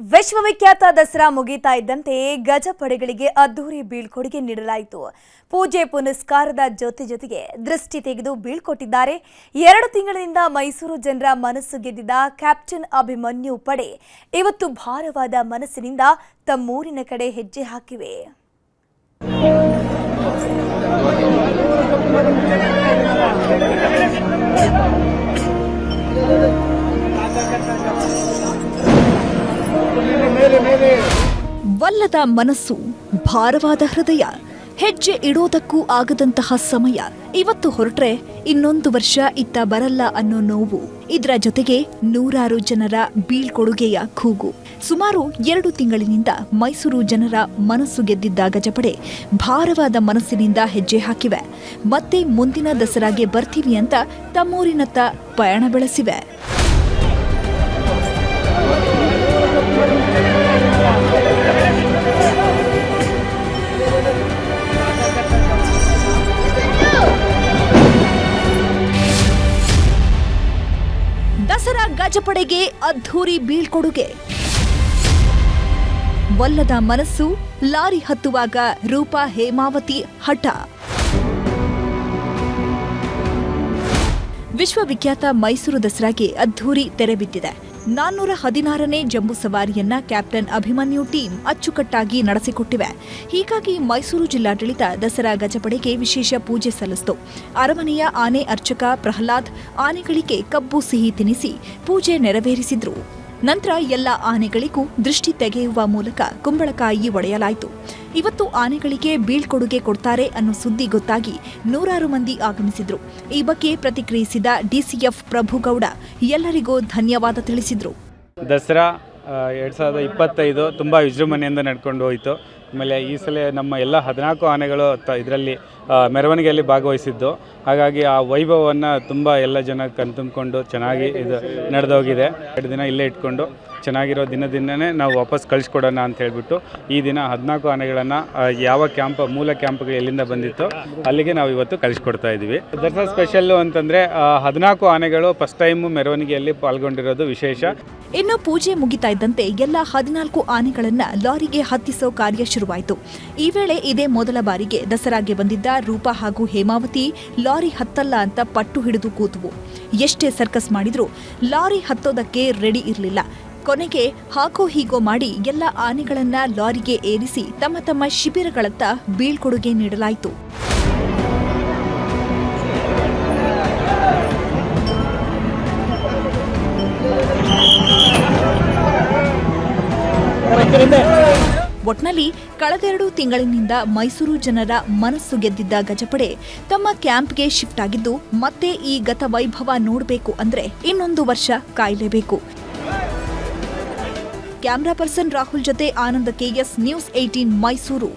ವಿಶ್ವವಿಖ್ಯಾತ ದಸರಾ ಮುಗಿತಾ ಇದ್ದಂತೆ ಗಜಪಡೆಗಳಿಗೆ ಅದ್ದೂರಿ ಬೀಳ್ಕೊಡುಗೆ ನೀಡಲಾಯಿತು. ಪೂಜೆ ಪುನಸ್ಕಾರದ ಜೊತೆ ಜೊತೆಗೆ ದೃಷ್ಟಿ ತೆಗೆದು ಬೀಳ್ಕೊಟ್ಟಿದ್ದಾರೆ. ಎರಡು ತಿಂಗಳಿನಿಂದ ಮೈಸೂರು ಜನರ ಮನಸ್ಸು ಗೆದ್ದಿದ್ದ ಕ್ಯಾಪ್ಟನ್ ಅಭಿಮನ್ಯು ಪಡೆ ಇವತ್ತು ಭಾರವಾದ ಮನಸ್ಸಿನಿಂದ ತಮ್ಮೂರಿನ ಕಡೆ ಹೆಜ್ಜೆ ಹಾಕಿವೆ. ವಲ್ಲದ ಮನಸ್ಸು, ಭಾರವಾದ ಹೃದಯ, ಹೆಜ್ಜೆ ಇಡೋದಕ್ಕೂ ಆಗದಂತಹ ಸಮಯ. ಇವತ್ತು ಹೊರಟ್ರೆ ಇನ್ನೊಂದು ವರ್ಷ ಇತ್ತ ಬರಲ್ಲ ಅನ್ನೋ ನೋವು. ಇದರ ಜೊತೆಗೆ ನೂರಾರು ಜನರ ಬೀಳ್ಕೊಡುಗೆಯ ಕೂಗು. ಸುಮಾರು ಎರಡು ತಿಂಗಳಿನಿಂದ ಮೈಸೂರು ಜನರ ಮನಸ್ಸು ಗೆದ್ದಿದ್ದ ಗಜಪಡೆ ಭಾರವಾದ ಮನಸ್ಸಿನಿಂದ ಹೆಜ್ಜೆ ಹಾಕಿವೆ. ಮತ್ತೆ ಮುಂದಿನ ದಸರಾಗೆ ಬರ್ತೀವಿ ಅಂತ ತಮ್ಮೂರಿನತ್ತ ಪಯಣ ಬೆಳೆಸಿವೆ. ಗಜಪಡೆಗೆ ಅದ್ಧೂರಿ ಬೀಳ್ಕೊಡುಗೆ. ವಲ್ಲದ ಮನಸ್ಸು ಲಾರಿ ಹತ್ತುವಾಗ ರೂಪ ಹೇಮಾವತಿ ಹಠ. ವಿಶ್ವವಿಖ್ಯಾತ ಮೈಸೂರು ದಸರಾಗೆ ಅದ್ಧೂರಿ ತೆರೆ ಬಿದ್ದಿದೆ ನಾನ್ನೂರ ಹದಿನಾರನೇ ಜಂಬೂ ಸವಾರಿಯನ್ನ ಕ್ಯಾಪ್ಟನ್ ಅಭಿಮನ್ಯು ಟೀಮ್ ಅಚ್ಚುಕಟ್ಟಾಗಿ ನಡೆಸಿಕೊಟ್ಟಿವೆ. ಹೀಗಾಗಿ ಮೈಸೂರು ಜಿಲ್ಲಾಡಳಿತ ದಸರಾ ಗಜಪಡೆಗೆ ವಿಶೇಷ ಪೂಜೆ ಸಲ್ಲಿಸಿತು. ಅರಮನೆಯ ಆನೆ ಅರ್ಚಕ ಪ್ರಹ್ಲಾದ್ ಆನೆಗಳಿಗೆ ಕಬ್ಬು ಸಿಹಿ ತಿನಿಸಿ ಪೂಜೆ ನೆರವೇರಿಸಿದ್ರು. ನಂತರ ಎಲ್ಲ ಆನೆಗಳಿಗೂ ದೃಷ್ಟಿ ತೆಗೆಯುವ ಮೂಲಕ ಕುಂಬಳಕಾಯಿ ಒಡೆಯಲಾಯಿತು. ಇವತ್ತು ಆನೆಗಳಿಗೆ ಬೀಳ್ಕೊಡುಗೆ ಕೊಡ್ತಾರೆ ಅನ್ನೋ ಸುದ್ದಿ ಗೊತ್ತಾಗಿ ನೂರಾರು ಮಂದಿ ಆಗಮಿಸಿದ್ರು. ಈ ಬಗ್ಗೆ ಪ್ರತಿಕ್ರಿಯಿಸಿದ ಡಿಸಿಎಫ್ ಪ್ರಭುಗೌಡ ಎಲ್ಲರಿಗೂ ಧನ್ಯವಾದ ತಿಳಿಸಿದ್ರು. ದಸರಾ ಎರಡು ಸಾವಿರದ ಇಪ್ಪತ್ತೈದು ತುಂಬ ವಿಜೃಂಭಣೆಯಿಂದ ನಡ್ಕೊಂಡು ಹೋಯಿತು. ಆಮೇಲೆ ಈ ಸಲ ನಮ್ಮ ಎಲ್ಲ ಹದಿನಾಲ್ಕು ಆನೆಗಳು ಇದರಲ್ಲಿ ಮೆರವಣಿಗೆಯಲ್ಲಿ ಭಾಗವಹಿಸಿದ್ದು. ಹಾಗಾಗಿ ಆ ವೈಭವವನ್ನು ತುಂಬ ಎಲ್ಲ ಜನ ಕಣ್ತುಂಬಿಕೊಂಡು ಚೆನ್ನಾಗಿ ಇದು ನಡೆದೋಗಿದೆ. ಎರಡು ದಿನ ಇಲ್ಲೇ ಇಟ್ಕೊಂಡು ಚೆನ್ನಾಗಿರೋ ದಿನ ದಿನನೇ ನಾವು ವಾಪಸ್ ಕಳಿಸ್ಕೊಡೋಣ ಅಂತ ಹೇಳಿಬಿಟ್ಟು ಈ ದಿನ ಹದಿನಾಲ್ಕು ಆನೆಗಳನ್ನು ಯಾವ ಕ್ಯಾಂಪ್, ಮೂಲ ಕ್ಯಾಂಪ್ಗೆ ಎಲ್ಲಿಂದ ಬಂದಿತ್ತೋ ಅಲ್ಲಿಗೆ ನಾವು ಇವತ್ತು ಕಳಿಸ್ಕೊಡ್ತಾ ಇದ್ದೀವಿ. ದಸರಾ ಸ್ಪೆಷಲ್ಲು ಅಂತಂದರೆ ಹದಿನಾಲ್ಕು ಆನೆಗಳು ಫಸ್ಟ್ ಟೈಮು ಮೆರವಣಿಗೆಯಲ್ಲಿ ಪಾಲ್ಗೊಂಡಿರೋದು ವಿಶೇಷ. ಇನ್ನು ಪೂಜೆ ಮುಗಿತಾ ಇದ್ದಂತೆ ಎಲ್ಲ ಹದಿನಾಲ್ಕು ಆನೆಗಳನ್ನು ಲಾರಿಗೆ ಹತ್ತಿಸೋ ಕಾರ್ಯ ಶುರುವಾಯಿತು. ಈ ವೇಳೆ ಇದೇ ಮೊದಲ ಬಾರಿಗೆ ದಸರಾಗೆ ಬಂದಿದ್ದ ರೂಪ ಹಾಗೂ ಹೇಮಾವತಿ ಲಾರಿ ಹತ್ತಲ್ಲ ಅಂತ ಪಟ್ಟು ಹಿಡಿದು ಕೂತುವು. ಎಷ್ಟೇ ಸರ್ಕಸ್ ಮಾಡಿದ್ರೂ ಲಾರಿ ಹತ್ತೋದಕ್ಕೆ ರೆಡಿ ಇರಲಿಲ್ಲ. ಕೊನೆಗೆ ಹಾಕೋ ಹೀಗೋ ಮಾಡಿ ಎಲ್ಲ ಆನೆಗಳನ್ನ ಲಾರಿಗೆ ಏರಿಸಿ ತಮ್ಮ ತಮ್ಮ ಶಿಬಿರಗಳತ್ತ ಬೀಳ್ಕೊಡುಗೆ ನೀಡಲಾಯಿತು. ಒಟ್ನಲ್ಲಿ ಕಳೆದೆರಡು ತಿಂಗಳಿನಿಂದ ಮೈಸೂರು ಜನರ ಮನಸ್ಸು ಗೆದ್ದಿದ್ದ ಗಜಪಡೆ ತಮ್ಮ ಕ್ಯಾಂಪ್ಗೆ ಶಿಫ್ಟ್ ಆಗಿದ್ದು ಮತ್ತೆ ಈ ಗತ ವೈಭವ ನೋಡಬೇಕು ಅಂದ್ರೆ ಇನ್ನೊಂದು ವರ್ಷ ಕಾಯಲೇಬೇಕು. ಕ್ಯಾಮ್ರಾ ಪರ್ಸನ್ ರಾಹುಲ್ ಜೊತೆ Ananda KS news eighteen Mysuru.